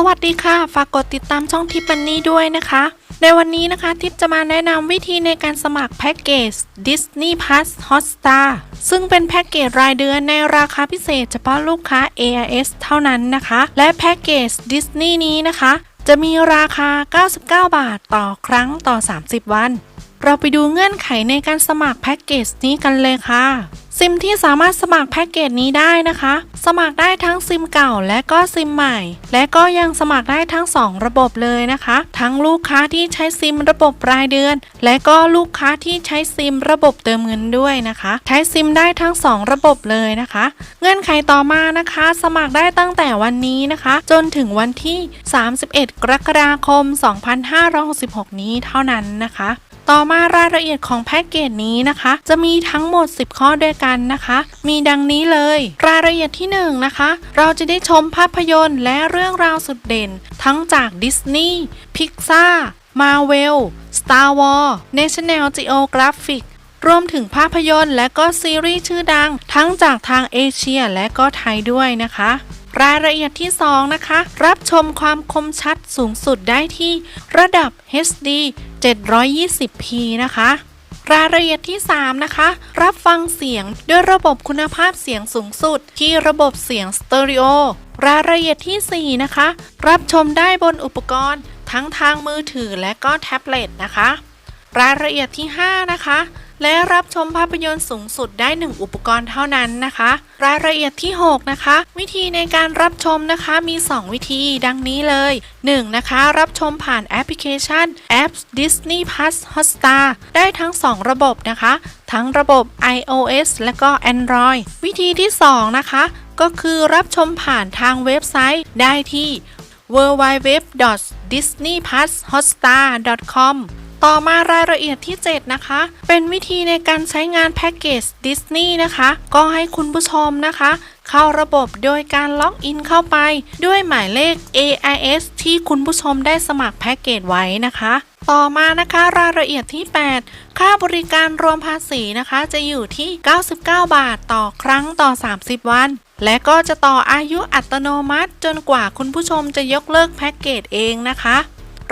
สวัสดีค่ะ ฝากกดติดตามช่องทิปปันนี่ด้วยนะคะ ในวันนี้นะคะทิปจะมาแนะนำวิธีในการสมัครแพ็กเกจ Disney Plus Hotstar ซึ่งเป็นแพ็กเกจรายเดือนในราคาพิเศษเฉพาะลูกค้า AIS เท่านั้นนะคะ และแพ็กเกจ Disney นี้นะคะ จะมีราคา 99 บาทต่อครั้งต่อ 30 วัน เราไปดูเงื่อนไขในการสมัครแพ็กเกจนี้กันเลยค่ะ ซิมที่สามารถสมัครแพ็กเกจนี้ได้นะคะ สมัครได้ทั้งซิมเก่าและก็ซิมใหม่ และก็ยังสมัครได้ทั้ง 2 ระบบเลยนะคะ ทั้งลูกค้าที่ใช้ซิมระบบรายเดือน และก็ลูกค้าที่ใช้ซิมระบบเติมเงินด้วยนะคะ ใช้ซิมได้ทั้ง 2 ระบบเลยนะคะ เงื่อนไขต่อมานะคะ สมัครได้ตั้งแต่วันนี้นะคะ จนถึงวันที่ 31 กรกฎาคม 2566 นี้เท่านั้นนะคะ ต่อมารายละเอียดของแพ็กเกจนี้นะคะ จะมีทั้งหมด 10 ข้อด้วยกันนะคะ มีดังนี้เลย รายละเอียดที่ 1 นะคะ เราจะได้ชมภาพยนตร์และเรื่องราวสุดเด่น ทั้งจากดิสนีย์พิกซ่ามาเวล Star Wars National Geographic รวมถึงภาพยนตร์และก็ซีรีส์ชื่อดัง ทั้งจากทางเอเชียและก็ไทยด้วยนะคะ รายละเอียดที่ 2 นะคะ รับชมความคมชัดสูงสุดได้ที่ระดับ HD 720p นะคะ รายละเอียดที่ 3 นะคะ รับฟังเสียงด้วยระบบคุณภาพเสียงสูงสุด ที่ระบบเสียงสเตอริโอ รายละเอียดทีสี่4 นะคะ รับชมได้บนอุปกรณ์ทั้งทางมือถือและก็แท็บเล็ตนะคะ รายละเอียดที่ 5 นะคะ และรับชมภาพยนตร์สูงสุดได้ 1 อุปกรณ์เท่านั้นนะคะ รายละเอียดที่ 6 นะคะ วิธีในการรับชมนะคะมี 2 วิธีดังนี้เลย 1. นะคะ รับชมผ่านแอปพลิเคชันแอป Disney Plus Hotstar ได้ทั้ง 2 ระบบนะคะ ทั้งระบบ iOS และก็ Android วิธีที่ 2 นะคะ ก็คือรับชมผ่านทางเว็บไซต์ได้ที่ www.disneyplushotstar.com ต่อมารายละเอียดที่ 7 นะคะ เป็นวิธีในการใช้งานแพ็กเกจดิสนีย์นะคะ ก็ให้คุณผู้ชมนะคะ เข้าระบบโดยการล็อกอินเข้าไป ด้วยหมายเลข AIS ที่คุณผู้ชมได้สมัครแพ็กเกจไว้นะคะ ต่อมานะคะรายละเอียดที่ 8 ค่าบริการรวมภาษีนะคะ จะอยู่ที่ 99 บาทต่อครั้งต่อ 30 วันและก็จะต่ออายุอัตโนมัติจนกว่าคุณผู้ชมจะยกเลิกแพ็กเกจเองนะคะ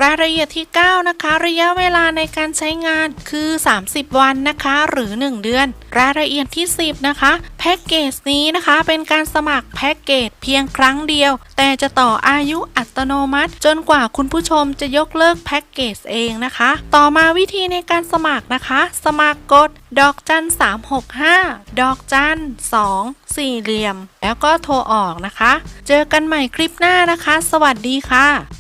รายละเอียดที่ 9 นะคะ ระยะเวลาในการใช้งานคือ 30 วันนะคะ หรือ 1 เดือน รายละเอียดที่ 10 นะคะแพ็กเกจนี้นะคะเป็นการสมัครแพ็กเกจเพียงครั้งเดียว แต่จะต่ออายุอัตโนมัติ จนกว่าคุณผู้ชมจะยกเลิกแพ็กเกจเองนะคะ ต่อมาวิธีในการสมัครนะคะ สมัครกดดอกจัน 365 ดอกจัน 2 สี่เหลี่ยม แล้วก็โทรออกนะคะ เจอกันใหม่คลิปหน้านะคะ สวัสดีค่ะ